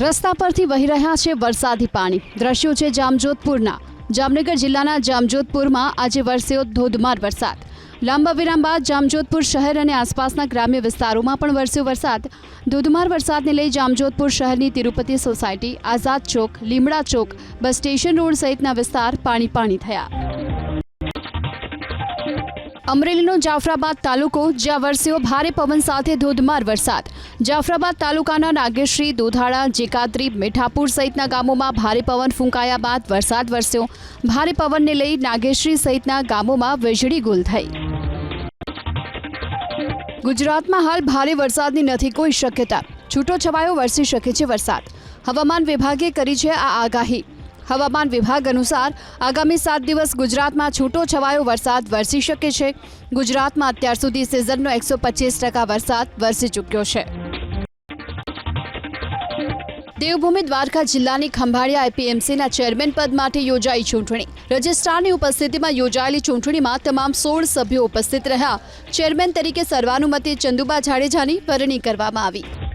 રસ્તા પરથી વહી રહ્યા છે વરસાદી પાણી. દ્રશ્યો છે જામજોધપુરના. જામનગર જિલ્લાના જામજોધપુરમાં આજે વરસ્યો ધોધમાર વરસાદ. લાંબા વિરામ બાદ જામજોધપુર શહેર અને આસપાસના ગ્રામ્ય વિસ્તારોમાં પણ વરસ્યો વરસાદ. ધોધમાર વરસાદને લઈ જામજોધપુર શહેરની તિરુપતિ સોસાયટી, આઝાદ ચોક, લીમડા ચોક, બસ સ્ટેશન રોડ સહિતના વિસ્તાર પાણી પાણી થયા. અમરેલીનો જાફરાબાદ તાલુકો, જ્યાં વરસ્યો ભારે પવન સાથે ધોધમાર વરસાદ. જાફરાબાદ તાલુકાના નાગેશ્રી, દોધાળા, જેકાત્રી, મીઠાપુર સહિતના ગામોમાં ભારે પવન ફૂંકાયા બાદ વરસાદ વરસ્યો. ભારે પવનને લઈ નાગેશ્રી સહિતના ગામોમાં વીજળી ગુલ થઈ. ગુજરાતમાં હાલ ભારે વરસાદની નથી કોઈ શક્યતા. છૂટો છવાયો વરસી શકે છે વરસાદ. હવામાન વિભાગે કરી છે આ આગાહી. હવામાન વિભાગ અનુસાર આગામી સાત દિવસ ગુજરાતમાં છૂટો છવાયો વરસાદ વરસી શકે છે. ગુજરાતમાં અત્યાર સુધી સિઝનનો એકસો પચીસ ટકા વરસાદ વરસી ચૂક્યો છે. દેવભૂમિ દ્વારકા જિલ્લાની ખંભાળિયા એપીએમસીના ચેરમેન પદ માટે યોજાઈ ચૂંટણી. રજિસ્ટ્રારની ઉપસ્થિતિમાં યોજાયેલી ચૂંટણીમાં તમામ સોળ સભ્યો ઉપસ્થિત રહ્યા. ચેરમેન તરીકે સર્વાનુમતે ચંદુબા જાડેજાની વરણી કરવામાં આવી.